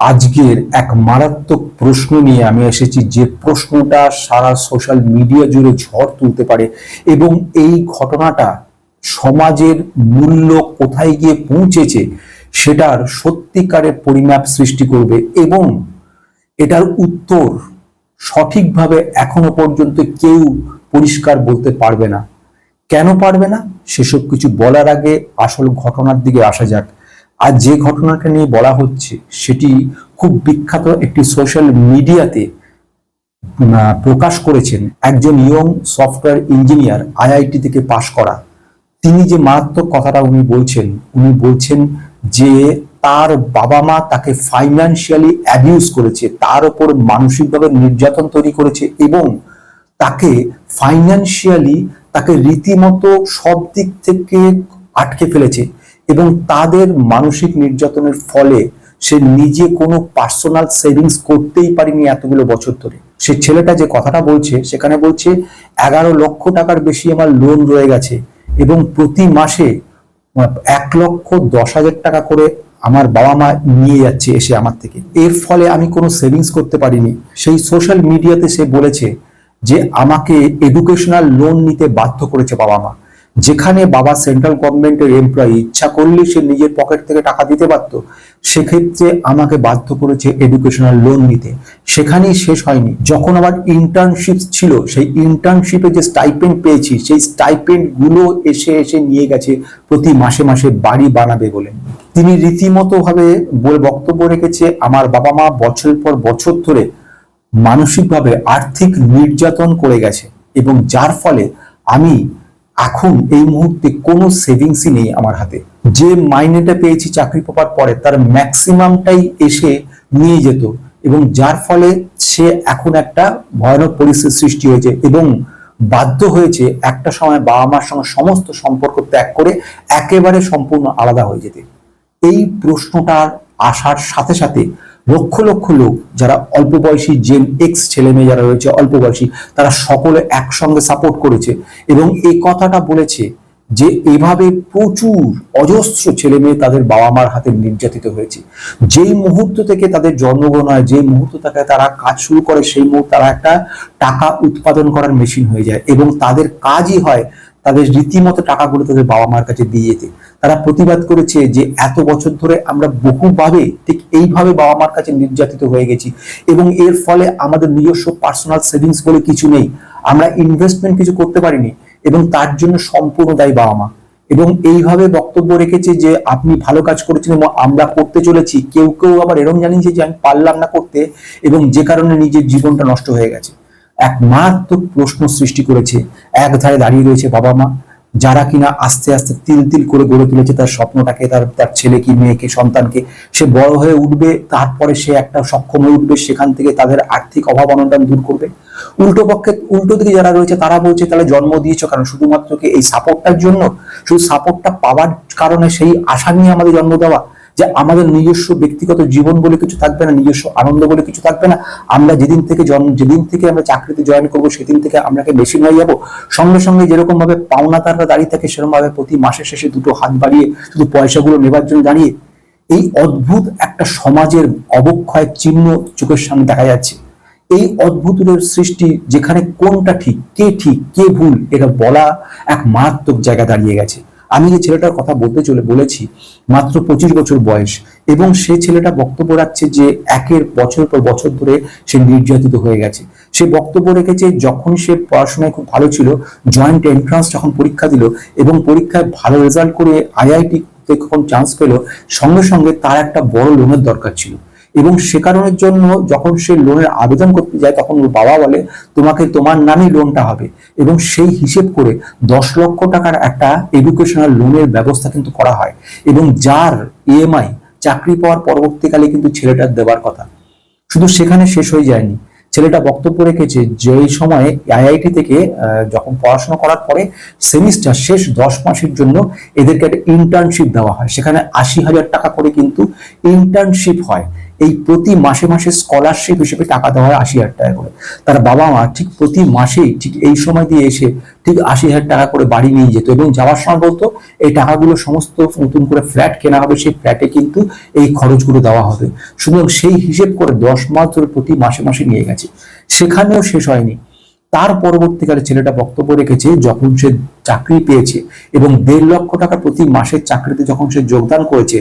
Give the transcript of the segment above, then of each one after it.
আজকের এক মারাত্মক প্রশ্ন নিয়ে আমি এসেছি যে প্রশ্নটা সারা সোশ্যাল মিডিয়া জুড়ে ঝড় তুলতে পারে এবং এই ঘটনাটা সমাজের মূল্য কোথায় গিয়ে পৌঁছেছে সেটার সত্যিকারের পরিমাপ সৃষ্টি করবে এবং এটার উত্তর সঠিকভাবে এখনও পর্যন্ত কেউ পরিষ্কার বলতে পারবে না। কেন পারবে না? সেসব কিছু বলার আগে আসল ঘটনার দিকে আসা যাক। আর যে ঘটনাটা নিয়ে বলা হচ্ছে, সেটি খুব বিখ্যাত একটি সোশ্যাল মিডিয়াতে প্রকাশ করেছেন একজন ইয়ং সফটওয়্যার ইঞ্জিনিয়ার আইআইটি থেকে পাশ করা। তিনি যে মারাত্মক কথাটা উনি বলছেন উনি বলছেন যে তার বাবা মা তাকে ফাইন্যান্সিয়ালি অ্যাবিউজ করেছে, তার উপর মানসিকভাবে নির্যাতন তৈরি করেছে এবং তাকে ফাইন্যান্সিয়ালি তাকে রীতিমতো সব দিক থেকে আটকে ফেলেছে। এবং তাদের মানসিক নির্যাতনের ফলে সে নিজে কোনো পার্সোনাল সেভিংস করতেই পারেনি এতগুলো বছর ধরে। সে ছেলেটা যে কথাটা বলছে, সেখানে বলছে, এগারো লক্ষ টাকার বেশি আমার লোন রয়ে গেছে এবং প্রতি মাসে এক লক্ষ দশ হাজার টাকা করে আমার বাবা মা নিয়ে যাচ্ছে এসে আমার থেকে। এর ফলে আমি কোনো সেভিংস করতে পারিনি। সেই সোশ্যাল মিডিয়াতে সে বলেছে যে, আমাকে এডুকেশনাল লোন নিতে বাধ্য করেছে বাবা মা। যেখানে বাবা সেন্ট্রাল গভর্নমেন্টের এমপ্লয়ি ইচ্ছা করলে সে নিজের পকেট থেকে টাকা দিতে পারতো, সেক্ষেত্রে আমাকে বাধ্য করেছে এডুকেশনাল লোন নিতে। সেখানেই শেষ হয়নি। যখন আবার ইন্টার্নশিপ ছিল, সেই ইন্টার্নশিপে যে স্টাইপেন্ড পেয়েছি, সেই স্টাইপেন্ডগুলো এসে এসে নিয়ে গেছে প্রতি মাসে মাসে বাড়ি বানাবে বলে। তিনি রীতিমতো ভাবে বলে বক্তব্য রেখেছে, আমার বাবা মা বছরের পর বছর ধরে মানসিকভাবে আর্থিক নির্যাতন করে গেছে এবং যার ফলে আমি এখন এই মুহূর্তে কোনো সেভিংসই নেই আমার হাতে। যে মাইনেটা পেয়েছি চাকরি পাওয়ার পরে তার ম্যাক্সিমামটাই এসে নিয়ে যেত এবং যার ফলে সে এখন একটা ভয়ানক পরিস্থিতির সৃষ্টি হয়েছে এবং বাধ্য হয়েছে একটা সময় বাবা মার সঙ্গে সমস্ত সম্পর্ক ত্যাগ করে একেবারে সম্পূর্ণ আলাদা হয়ে যেতে। এই প্রশ্নটার আসার সাথে সাথে লক্ষ লক্ষ লোক, যারা অল্প বয়সী জেন এক্স ছেলে মেয়ে যারা রয়েছে, অল্প বয়সী, তারা সকলে একসঙ্গে সাপোর্ট করেছে এবং এই কথাটা বলেছে যে এভাবে প্রচুর অজস্র ছেলে মেয়ে তাদের বাবা মার হাতে নির্যাতিত হয়েছে। যেই মুহূর্ত থেকে তাদের জন্মগ্রহণ হয়, যেই মুহূর্ত থেকে তারা কাজ শুরু করে, সেই মুহূর্তে তারা একটা টাকা উৎপাদন করার মেশিন হয়ে যায় এবং তাদের কাজই হয় তাদের রীতিমতো টাকাগুলো তাদের বাবা মার কাছে দিয়ে যেতে। তারা প্রতিবাদ করেছে যে এত বছর ধরে আমরা বহুভাবে ঠিক এইভাবে বাবা মার কাছে নির্যাতিত হয়ে গেছি এবং এর ফলে আমাদের নিজস্ব পার্সোনাল সেভিংস বলে কিছু নেই। আমরা ইনভেস্টমেন্ট কিছু করতে পারিনি এবং তার জন্য সম্পূর্ণ দায়ী বাবা মা। এবং এইভাবে বক্তব্য রেখেছে যে আপনি ভালো কাজ করেছেন এবং আমরা করতে চলেছি। কেউ কেউ আবার এরম জানিয়েছে যে আমি পারলাম না করতে এবং যে কারণে নিজের জীবনটা নষ্ট হয়ে গেছে। এক মারাত্মক প্রশ্ন সৃষ্টি করেছে। এক ধারে দাঁড়িয়ে রয়েছে বাবা মা, যারা কিনা আস্তে আস্তে তিল তিল করে গড়ে তুলেছে তার স্বপ্নটাকে, তার তার ছেলে কি মেয়েকে, সন্তানকে। সে বড় হয়ে উঠবে, তারপরে সে একটা সক্ষম হয়ে উঠবে, সেখান থেকে তাদের আর্থিক অভাব অনটন দূর করবে। উল্টো পক্ষে, উল্টো দিকে যারা রয়েছে, তারা বলছে, তাহলে জন্ম দিয়েছ কারণ শুধুমাত্র এই সাপোর্টটার জন্য? শুধু সাপোর্টটা পাওয়ার কারণে সেই আশা নিয়ে আমাদের জন্ম দেওয়া? যে আমাদের নিজস্ব ব্যক্তিগত জীবন বলে কিছু থাকবে না, নিজস্ব আনন্দ বলে কিছু থাকবে না। আমরা যেদিন থেকে জন্ম যেদিন থেকে আমরা চাকরিতে জয়েন করব, সেদিন থেকে আমরা কি মেশিন হয়ে যাব সঙ্গে সঙ্গে যেরকম ভাবে পাওনাদাররা দাঁড়িয়ে থাকে সেরকম ভাবে প্রতি মাসের শেষে দুটো হাত বাড়িয়ে, শুধু পয়সাগুলো নেবার জন্য দাঁড়িয়ে, এই অদ্ভুত একটা সমাজের অবক্ষয়ের চিহ্ন চোখের সামনে দেখা যাচ্ছে। এই অদ্ভুতের সৃষ্টি যেখানে কোনটা ঠিক, কে ঠিক, কে ভুল, এটা বলা এক মারাত্মক জায়গা দাঁড়িয়ে গেছে। আমি যে ছেলেটার কথা বলতে চলে বলেছি, মাত্র পঁচিশ বছর বয়স, এবং সে ছেলেটা বক্তব্য রাখছে যে একের বছর পর বছর ধরে সে নির্যাতিত হয়ে গেছে। সে বক্তব্য রেখেছে যখন সে পড়াশোনায় খুব ভালো ছিল জয়েন্ট এন্ট্রান্স যখন পরীক্ষা দিল, এবং পরীক্ষায় ভালো রেজাল্ট করে আইআইটি যখন চান্স পেল, সঙ্গে সঙ্গে তার একটা বড় লোনের দরকার ছিল। এবং সে কারণের জন্য যখন সে লোনের আবেদন করতে যায়, তখন ওর বাবা বলে, তোমাকে তোমার নামে লোনটা হবে। এবং সেই হিসেব করে দশ লক্ষ টাকার একটা এডুকেশনাল লোনের ব্যবস্থা কিন্তু করা হয়। এবং যার ইএমআই চাকরি পাওয়ার পরবর্তীকালে কিন্তু ছেলেটার দেওয়ার কথা। শুধু সেখানে শেষ হয়ে যায়নি। ছেলেটা বক্তব্য রেখেছে যে, এই সময়ে আইআইটি থেকে যখন পড়াশোনা করার পরে সেমিস্টার শেষ দশ মাসের জন্য এদেরকে একটা ইন্টার্নশিপ দেওয়া হয়। সেখানে আশি হাজার টাকা করে কিন্তু ইন্টার্নশিপ হয়। এই প্রতি মাসে মাসে স্কলারশিপ হিসেবে টাকা দেওয়া হয় আশি হাজার টাকা করে। তার বাবা মা ঠিক প্রতি মাসেই ঠিক এই সময় দিয়ে এসে ঠিক আশি হাজার টাকা করে বাড়ি নিয়ে যেত এবং যাওয়ার সময় বলতো, এই টাকাগুলো সমস্ত নতুন করে ফ্ল্যাট কেনা হবে, সেই ফ্ল্যাটে কিন্তু এই খরচগুলো দেওয়া হবে। সুতরাং সেই হিসেব করে দশ মাস ধরে প্রতি মাসে মাসে নিয়ে গেছে। সেখানেও শেষ হয়নি। তার পরবর্তীকালে ছেলেটা বক্তব্য রেখেছে যখন সে চাকরি পেয়েছে এবং দেড় লক্ষ টাকা প্রতি মাসের চাকরিতে যখন সে যোগদান করেছে,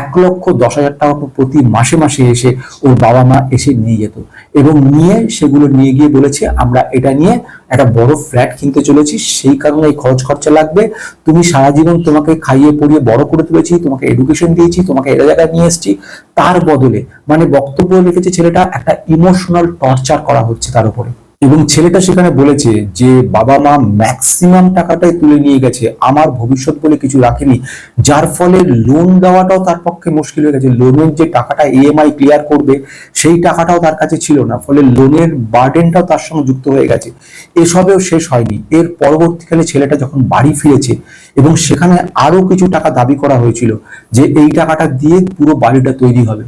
এক লক্ষ দশ হাজার টাকা প্রতি মাসে মাসে এসে ওর বাবা মা এসে নিয়ে যেত এবং নিয়ে সেগুলো নিয়ে গিয়ে বলেছে, আমরা এটা নিয়ে একটা বড় ফ্ল্যাট কিনতে চলেছি, সেই কারণে এই খরচ খরচা লাগবে। তুমি সারা জীবন তোমাকে খাইয়ে পড়িয়ে বড় করে তুলেছি, তোমাকে এডুকেশন দিয়েছি, তোমাকে এটা জায়গায় নিয়ে এসেছি। তার বদলে মানে বক্তব্য রেখেছে ছেলেটা, একটা ইমোশনাল টর্চার করা হচ্ছে তার উপরে। এবং ছেলেটা সেখানে বলেছে যে, বাবা মা ম্যাক্সিমাম টাকাটাই তুলে নিয়ে গেছে। আমার ভবিষ্যৎ বলে কিছু রাখেনি। যার ফলে লোন দেওয়াটাও তার পক্ষে মুশকিল হয়ে গেছে। লোনের যে টাকাটা ইএমআই ক্লিয়ার করবে, সেই টাকাটাও তার কাছে ছিল না। ফলে লোনের বার্ডেনটাও তার সঙ্গে যুক্ত হয়ে গেছে। এসবেও শেষ হয়নি। এর পরবর্তীকালে ছেলেটা যখন বাড়ি ফিরেছে এবং সেখানে আরও কিছু টাকা দাবি করা হয়েছিল যে, এই টাকাটা দিয়ে পুরো বাড়িটা তৈরি হবে।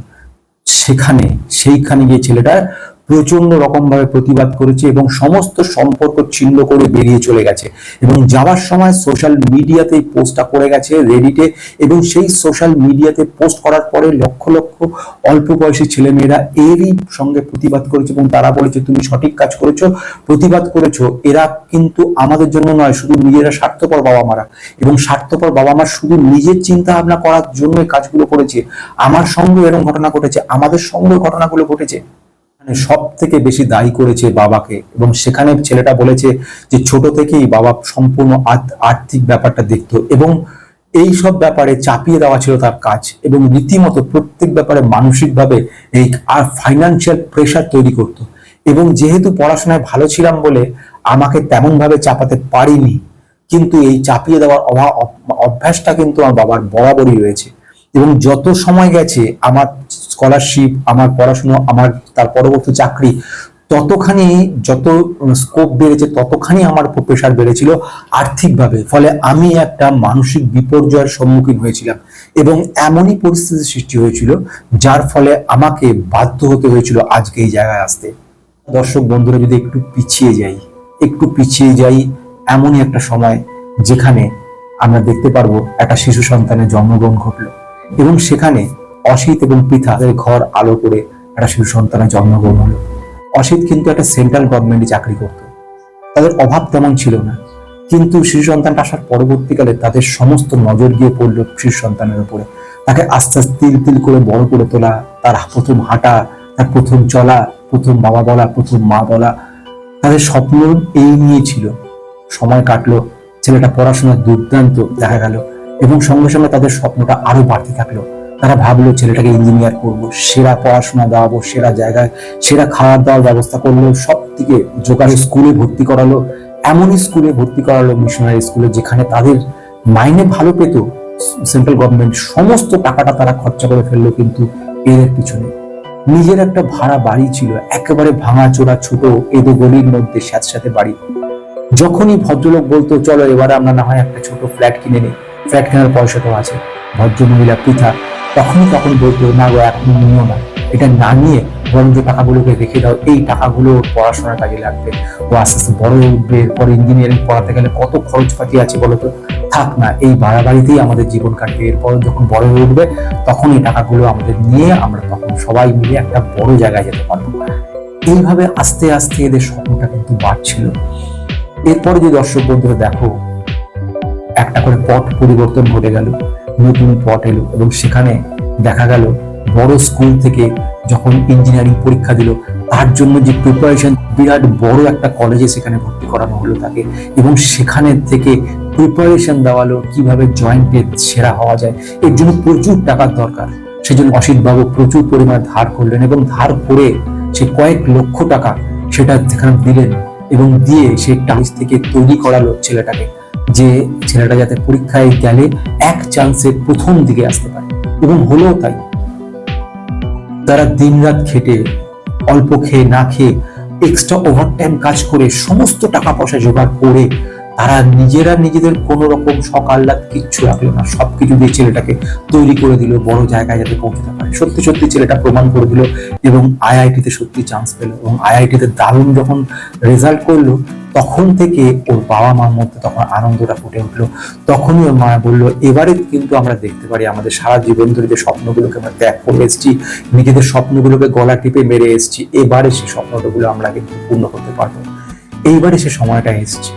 সেখানে, সেইখানে গিয়ে ছেলেটা প্রচণ্ড রকম ভাবে প্রতিবাদ করেছে এবং সমস্ত সম্পর্ক ছিন্ন করে বেরিয়ে চলে গেছে। এবং যাওয়ার সময় সোশ্যাল মিডিয়াতে পোস্টটা করে গেছে রেডিটে এবং সেই সোশ্যাল মিডিয়াতে পোস্ট করার পরে লক্ষ লক্ষ অল্প বয়সী ছেলেমেয়েরা এরই সঙ্গে প্রতিবাদ করেছে এবং তারা বলেছে, তুমি সঠিক কাজ করেছ, প্রতিবাদ করেছ। এরা কিন্তু আমাদের জন্য নয়, শুধু নিজেরা স্বার্থপর বাবা মারা এবং স্বার্থপর বাবা মা শুধু নিজের চিন্তা ভাবনা করার জন্য কাজগুলো করেছে। আমার সঙ্গে এরকম ঘটনা ঘটেছে, আমাদের সঙ্গে ঘটনাগুলো ঘটেছে। মানে সব থেকে বেশি দায়ী করেছে বাবাকে এবং সেখানে ছেলেটা বলেছে যে ছোট থেকেই বাবা সম্পূর্ণ আর্থ- আর্থিক ব্যাপারটা দেখতো এবং এই সব ব্যাপারে চাপিয়ে দেওয়া ছিল তার কাজ এবং রীতিমতো প্রত্যেক ব্যাপারে মানসিকভাবে এই আর ফাইনান্সিয়াল প্রেশার তৈরি করত এবং যেহেতু পড়াশোনায় ভালো ছিলাম বলে আমাকে তেমন ভাবে চাপাতে পারিনি, কিন্তু এই চাপিয়ে দেওয়ার অভা- অভ্যাসটা কিন্তু আমার বাবার বরাবরই রয়েছে। এবং যত সময় গেছে, আমার স্কলারশিপ আমার পড়াশুনো, আমার তার পরবর্তী চাকরি, ততখানি যত স্কোপ বেড়েছে, ততখানি আমার প্রেশার বেড়েছিল আর্থিকভাবে। ফলে আমি একটা মানসিক বিপর্যয়ের সম্মুখীন হয়েছিলাম। এবং এমনই পরিস্থিতির সৃষ্টি হয়েছিল, যার ফলে আমাকে বাধ্য হতে হয়েছিল আজকে এই জায়গায় আসতে। দর্শক বন্ধুরা, যদি একটু পিছিয়ে যাই, একটু পিছিয়ে যাই, এমনই একটা সময় যেখানে আমরা দেখতে পারব একটা শিশু সন্তানের জন্মগ্রহণ ঘটলো। এবং সেখানে অসিত এবং পৃথা তাদের ঘর আলো করে একটা শিশু সন্তানের জন্মগ্রহণ হলো। অসিত কিন্তু একটা সেন্ট্রাল গভর্নমেন্টে চাকরি করত। তাদের অভাব তেমন ছিল না। কিন্তু শিশু সন্তানটা আসার পরবর্তীকালে তাদের সমস্ত নজর গিয়ে পড়ল শিশু সন্তানের উপরে। তাকে আস্তে আস্তে তিল তিল করে বড় করে তোলা, তার প্রথম হাঁটা, তার প্রথম চলা, প্রথম বাবা বলা, প্রথম মা বলা। তাদের স্বপ্ন এই নিয়ে ছিল। সময় কাটলো, ছেলেটা পড়াশোনার দুর্দান্ত, দেখা গেল। এবং সঙ্গে সঙ্গে তাদের স্বপ্নটা আরও বাড়তে থাকল। তারা ভাবলো, ছেলেটাকে ইঞ্জিনিয়ার করব, সেরা পড়াশোনা দেওয়াবো সেরা জায়গায়, সেরা খাওয়ার দাওয়ার ব্যবস্থা করল সব দিকে জোগাড় স্কুলে ভর্তি করালো। এমনই স্কুলে ভর্তি করালো মিশনারি স্কুলে যেখানে তাদের মাইনে ভালো পেত। সেন্ট্রাল গভর্নমেন্ট সমস্ত টাকাটা তারা খরচা করে ফেলল, কিন্তু এদের পিছনে নিজের একটা ভাড়া বাড়ি ছিল, একেবারে ভাঙা চোরা ছোট এদো গলির মধ্যে স্যাঁতস্যাঁতে বাড়ি। যখনই ভদ্রলোক বলতো, চলো এবারে আমরা না হয় একটা ছোট ফ্ল্যাট কিনে নিই। ফ্ল্যাট কেনার পয়সা তো আছে। ভদ্র মহিলা পৃথা তখনই তখন বলতো, না গো, এখন নিও না। এটা না নিয়ে বরং যে টাকাগুলোকে রেখে দাও। এই টাকাগুলো ওর পড়াশোনার কাজে লাগবে। ও আস্তে আস্তে বড় উঠবে। এরপর ইঞ্জিনিয়ারিং পড়াতে গেলে কত খরচপাতি আছে বলো তো থাক না, এই ভাড়া বাড়িতেই আমাদের জীবন কাটবে। এরপর যখন বড় হয়ে উঠবে, তখন এই টাকাগুলো আমাদের নিয়ে আমরা তখন সবাই মিলে একটা বড় জায়গায় যেতে পারব। এইভাবে আস্তে আস্তে এদের স্বপ্নটা কিন্তু বাড়ছিল। এরপরে যে দর্শক বন্ধুরা দেখো একটা করে পথ পরিবর্তন ঘটে গেল, নতুন পথ এলো এবং সেখানে দেখা গেল বড় স্কুল থেকে যখন ইঞ্জিনিয়ারিং পরীক্ষা দিল, তার জন্য যে প্রিপারেশন বিরাট বড় একটা কলেজে সেখানে ভর্তি করানো হলো তাকে এবং সেখানে থেকে প্রিপারেশন দেওয়ালো কীভাবে জয়েন্টে সেরা হওয়া যায়। এর জন্য প্রচুর টাকার দরকার। সেজন্য অসিত বাবু প্রচুর পরিমাণে ধার করলেন এবং ধার করে সে কয়েক লক্ষ টাকা সেটা সেখানে দিলেন এবং দিয়ে সে টাইস থেকে তৈরি করালো ছেলেটাকে। যে ছেলেটা যাতে পরীক্ষায় গেলে এক চান্সে প্রথম দিকে আসতে পারে। এবং হলো তাই, তারা দিনরাত খেটে, অল্প খেয়ে না খেয়ে এক্সট্রা ওভারটাইম কাজ করে সমস্ত টাকা পয়সা জোগাড় করে তারা নিজেরা নিজেদের কোনো রকম সকাল রাত কিচ্ছু রাখল না। সবকিছু দিয়ে ছেলেটাকে তৈরি করে দিল বড় জায়গায় যাতে পৌঁছতে পারে। সত্যি সত্যি ছেলেটা প্রমাণ করে দিল এবং আইআইটিতে সত্যি চান্স পেল এবং আইআইটিতে দারুণ যখন রেজাল্ট করল, তখন থেকে ওর বাবা মার মধ্যে তখন আনন্দটা ফুটে উঠল। তখনই ওর মা বলল, এবারে কিন্তু আমরা দেখতে পারি, আমাদের সারা জীবন ধরে যে স্বপ্নগুলোকে আমরা ত্যাগ করে এসেছি, নিজেদের স্বপ্নগুলোকে গলা টিপে মেরে এসেছি, এবারে সেই স্বপ্নগুলো আমরা কিন্তু পূর্ণ করতে পারব। এইবারে সে সময়টা এসেছে।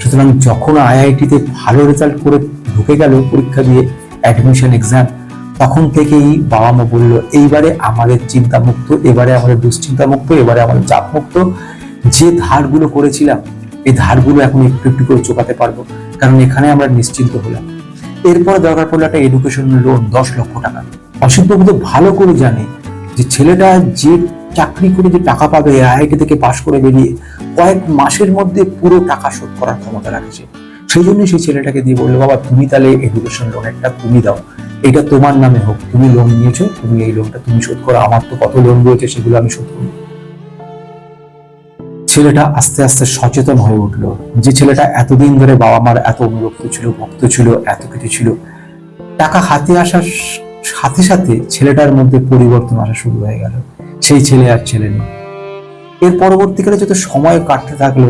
সুতরাং যখন আইআইটিতে ভালো রেজাল্ট করে ঢুকে গেল পরীক্ষা দিয়ে অ্যাডমিশন এক্সাম তখন থেকেই বাবা মা বলল, এইবারে আমাদের চিন্তা মুক্ত এবারে আমাদের দুশ্চিন্তা মুক্ত এবারে আমাদের চাপ মুক্ত যে ধারগুলো করেছিলাম, এই ধারগুলো এখন একটু একটু করে চোকাতে পারব। কারণ এখানে আমরা নিশ্চিন্ত হলাম। এরপরে দরকার পড়ল একটা এডুকেশন লোন দশ লক্ষ টাকা। অসিত বাবু তো ভালো করে জানে যে ছেলেটা যে চাকরি করে যে টাকা পাবে আইআইটি থেকে পাশ করে বেরিয়ে কয়েক মাসের মধ্যে পুরো টাকা শোধ করার ক্ষমতা রাখছে। সেই জন্য সেই ছেলেটাকে দিয়ে বলল, বাবা, তুমি তাহলে এডুকেশন লোনেরটা তুমি দাও। এটা তোমার নামে হোক, তুমি লোন নিয়েছো, তুমি এই লোনটা তুমি শোধ করো। আমার তো কত লোন রয়েছে সেগুলো আমি শোধ করব ছেলেটা আস্তে আস্তে সচেতন হয়ে উঠল। যে ছেলেটা এতদিন ধরে বাবা মার এত অনুরক্ত ছিল, ভক্ত ছিল, এত কিছু ছিল, টাকা হাতে আসার সাথে সাথে ছেলেটার মধ্যে পরিবর্তন আসা শুরু হয়ে গেল। সেই ছেলে আর ছেলে নেই। এর পরবর্তীকালে যত সময় কাটতে থাকল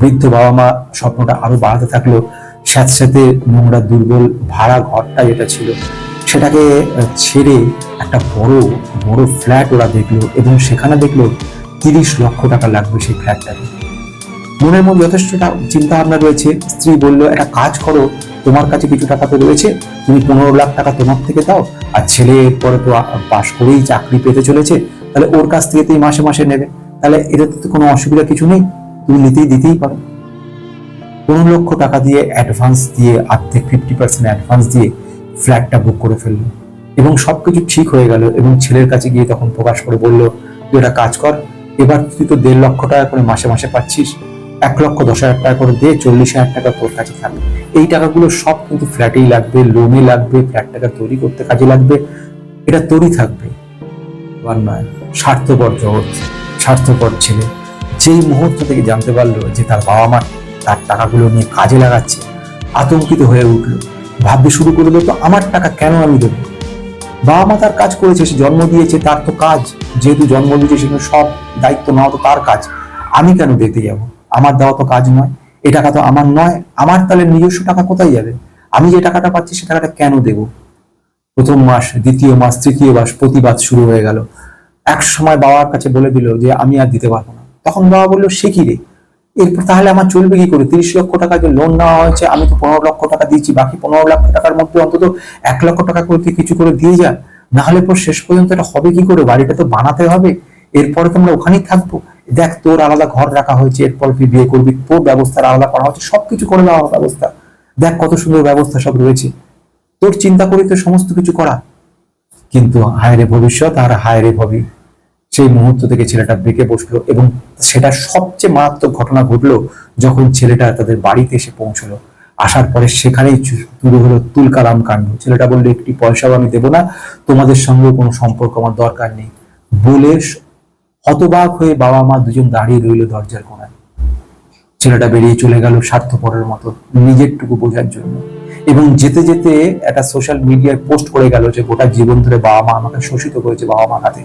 বৃদ্ধ বাবা মা স্বপ্নটা আরও বাড়াতে থাকল। সাথে সাথে নোংরা দুর্বল ভাড়া ঘরটা যেটা ছিল, সেটাকে ছেড়ে একটা বড় বড় ফ্ল্যাট ওরা দেখল এবং সেখানে দেখল তিরিশ লক্ষ টাকা লাগবে সেই ফ্ল্যাটটাকে মনের মধ্যে যথেষ্ট টা- চিন্তা ভাবনা রয়েছে। স্ত্রী বলল, একটা কাজ করো, তোমার কাছে কিছু টাকা তো রয়েছে, তুমি পনেরো লাখ টাকা তোমার থেকে দাও, আর ছেলে পরে তো পাশ করেই চাকরি পেতে চলেছে, তাহলে ওর কাছ থেকে তুমি মাসে মাসে নেবে। তাহলে এটাতে তো কোনো অসুবিধা কিছু নেই। তুমি নিতেই দিতেই পারো। পনেরো লক্ষ টাকা দিয়ে অ্যাডভান্স দিয়ে আর্ধেক ফিফটি পার্সেন্ট অ্যাডভান্স দিয়ে ফ্ল্যাটটা বুক করে ফেলল এবং সবকিছু ঠিক হয়ে গেল এবং ছেলের কাছে গিয়ে তখন প্রকাশ করে বলল, তুই একটা কাজ কর, এবার তুই তো দেড় লক্ষ টাকা করে মাসে মাসে পাচ্ছিস, এক লক্ষ দশ হাজার টাকা করে দে, চল্লিশ হাজার টাকা তোর কাছে থাকবে এই টাকাগুলো সব কিন্তু ফ্ল্যাটেই লাগবে লোনে লাগবে ফ্ল্যাটটাকে তৈরি করতে কাজে লাগবে, এটা তোরই থাকবে। আর নয়, স্বার্থপর জগৎ, স্বার্থপর ছেলে। যেই মুহূর্ত থেকে জানতে পারল যে তার বাবা মা তার টাকাগুলো নিয়ে কাজে লাগাচ্ছে, আতঙ্কিত হয়ে উঠল। ভাবতে শুরু করল, তো আমার টাকা কেন আমি দেবো? বাবা মা তার কাজ করেছে, সে জন্ম দিয়েছে, তার তো কাজ। যেহেতু জন্ম দিয়েছে সেখানে সব দায়িত্ব নেওয়া তো তার কাজ। আমি কেন দিতে যাব? আমার দেওয়া তো কাজ নয়। এ টাকা তো আমার নয়। আমার তাহলে নিজস্ব টাকা কোথায় যাবে? আমি যে টাকাটা পাচ্ছি, সে টাকাটা কেন দেব? প্রথম মাস, দ্বিতীয় মাস, তৃতীয় মাস প্রতিবাদ শুরু হয়ে গেল। এক সময় বাবার কাছে বলে দিল যে, আমি আর দিতে পারব না। তখন বাবা বলল, সে কি রে? এরপর তাহলে আমার চলবে কি করে? তিরিশ লক্ষ টাকা যে লোন নেওয়া হয়েছে, আমি তো পনেরো লক্ষ টাকা দিয়েছি, বাকি পনেরো লক্ষ টাকার মধ্যে অন্তত এক লক্ষ টাকা করে কিছু করে দিয়ে যা। না হলে পর শেষ পর্যন্ত এটা হবে কি করে? বাড়িটা তো বানাতে হবে। এরপরে তো আমরা ওখানেই থাকব। দেখ, তোর আলাদা ঘর রাখা হয়েছে, এরপর তুই বিয়ে করবি, তোর ব্যবস্থার আলাদা করা হচ্ছে সবকিছু করে দেওয়া ব্যবস্থা। দেখ, কত সুন্দর ব্যবস্থা সব রয়েছে। তোর চিন্তা করি তো সমস্ত কিছু করা। কিন্তু হায়রে ভবিষ্যৎ আর হায়রে ভবি সেই মুহূর্ত থেকে ছেলেটা বেঁকে বসল এবং সেটা সবচেয়ে মারাত্মক ঘটনা ঘটলো যখন ছেলেটা তাদের বাড়িতে এসে পৌঁছলো। আসার পরে সেখানেই শুরু হলো তুলকালাম কাণ্ড। ছেলেটা বলল, একটি পয়সাও আমি দেবো না, তোমাদের সঙ্গে কোনো সম্পর্ক আমার দরকার নেই। বলে হতবাক হয়ে বাবা মা দুজন দাঁড়িয়ে রইল দরজার কোণায় ছেলেটা বেরিয়ে চলে গেল স্বার্থপরের মতো নিজেরটুকু বোঝার জন্য। এবং যেতে যেতে একটা সোশ্যাল মিডিয়ায় পোস্ট করে গেল যে গোটা জীবন ধরে বাবা মা আমাকে শোষিত করেছে বাবা মার হাতে।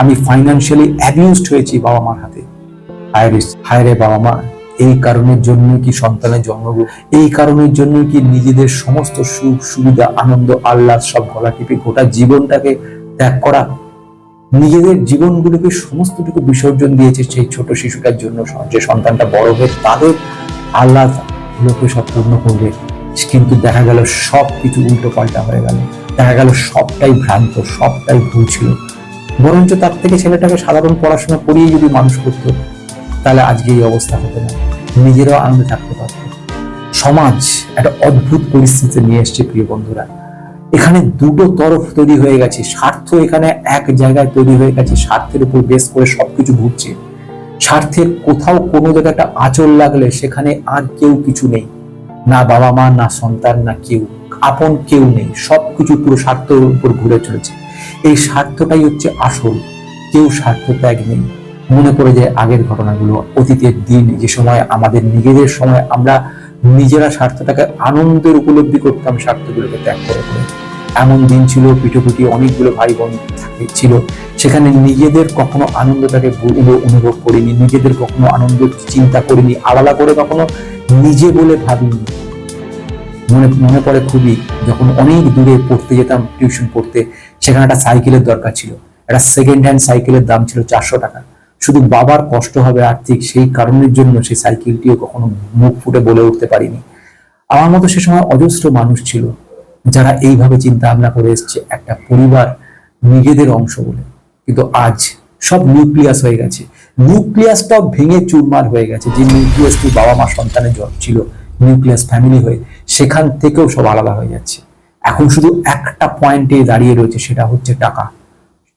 আমি ফাইন্যান্সিয়ালি অ্যাবিউজড হয়েছি বাবা মার হাতে। হায়রে হায়রে বাবা মা, এই কারণের জন্য কি সন্তানের জন্ম এই কারণের জন্য কি নিজেদের সমস্ত সুখ, সুবিধা, আনন্দ, আহ্লাদ সব গলা টিপে গোটা জীবনটাকে ত্যাগ করা? নিজেদের জীবনগুলোকে সমস্তটুকু বিসর্জন দিয়েছে সেই ছোট শিশুটার জন্য, যে সন্তানটা বড় হয়ে তাদের আহ্লাদ গুলোকে সব পূর্ণ করবে। কিন্তু দেখা গেল সব কিছু উল্টো পাল্টা হয়ে গেল। দেখা গেল সবটাই ভ্রান্ত, সবটাই ভুল ছিল। বরঞ্চ তার থেকে ছেলেটাকে সাধারণ পড়াশোনা করিয়ে যদি মানুষ করতো, তাহলে আজকে এই অবস্থা হতো না। নিজেরাও আনন্দে থাকতে পারতো। সমাজ একটা অদ্ভুত পরিস্থিতিতে নিয়ে এসছে প্রিয় বন্ধুরা। এখানে দুটো তরফ তৈরি হয়ে গেছে। স্বার্থ এখানে এক জায়গায় তৈরি হয়ে গেছে। স্বার্থের উপর বেস করে সবকিছু ঘুরছে। স্বার্থের কোথাও কোনো জায়গায় একটা আঁচল লাগলে সেখানে আর কেউ কিছু নেই। না বাবা মা, না সন্তান, না কেউ, আপন কেউ নেই, সবকিছু পুরো স্বার্থের উপর ঘুরে চলেছে। এই স্বার্থটাই হচ্ছে আসল, কেউ স্বার্থ ত্যাগ নেই। মনে পড়ে যায় আগের ঘটনাগুলো, অতীতের দিন, যে সময় আমাদের নিজেদের সময় আমরা নিজেরা স্বার্থটাকে আনন্দের উপলব্ধি করতাম, স্বার্থগুলোকে ত্যাগ করে করে। এমন দিন ছিল, পিঠোপিঠি অনেকগুলো ভাই বোন ছিল, সেখানে নিজেদের কখনো আনন্দটাকে অনুভব করিনি, নিজেদের কখনো আনন্দ চিন্তা করিনি, আলাদা করে কখনো নিজে বলে ভাবিনি। মনে মনে পড়ে খুবই যখন অনেক দূরে পড়তে যেতাম টিউশন পড়তে, সেখানে একটা সাইকেলের দরকার ছিল। একটা সেকেন্ড হ্যান্ড সাইকেলের দাম ছিল চারশো টাকা। শুধু বাবার কষ্ট হবে আর্থিক, সেই কারণের জন্য সেই সাইকেলটিও কখনো মুখ ফুটে বলে উঠতে পারিনি। আমার মতো সে সময় অজস্র মানুষ ছিল, যারা এইভাবে চিন্তা ভাবনা করে এসছে, একটা পরিবার নিজেদের অংশ বলে। কিন্তু আজ সব নিউক্লিয়াস হয়ে গেছে। নিউক্লিয়াসটাও ভেঙে চুরমার হয়ে গেছে। যে নিউক্লিয়াসটি বাবা মা সন্তানের জন্ম ছিল, নিউক্লিয়াস ফ্যামিলি হয়ে, সেখান থেকেও সব আলাদা হয়ে যাচ্ছে। এখন শুধু একটা পয়েন্টে দাঁড়িয়ে রয়েছে, সেটা হচ্ছে টাকা।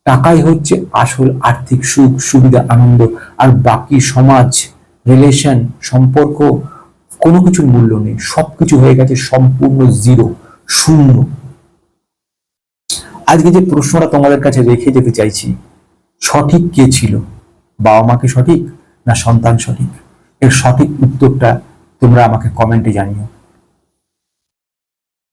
টাকাই হচ্ছে আসল আর্থিক সুখ, সুবিধা, আনন্দ, আর বাকি সমাজ রিলেশন সম্পর্ক, কোনো কিছুর মূল্য নেই। সবকিছু হয়ে গেছে সম্পূর্ণ জিরো শূন্য। আজকে যে প্রশ্নটা তোমাদের কাছে রেখে যেতে চাইছি, সঠিক কে ছিল? বাবা মা মাকে সঠিক না সন্তান সঠিক? এর সঠিক উত্তরটা তোমরা আমাকে কমেন্টে জানিও।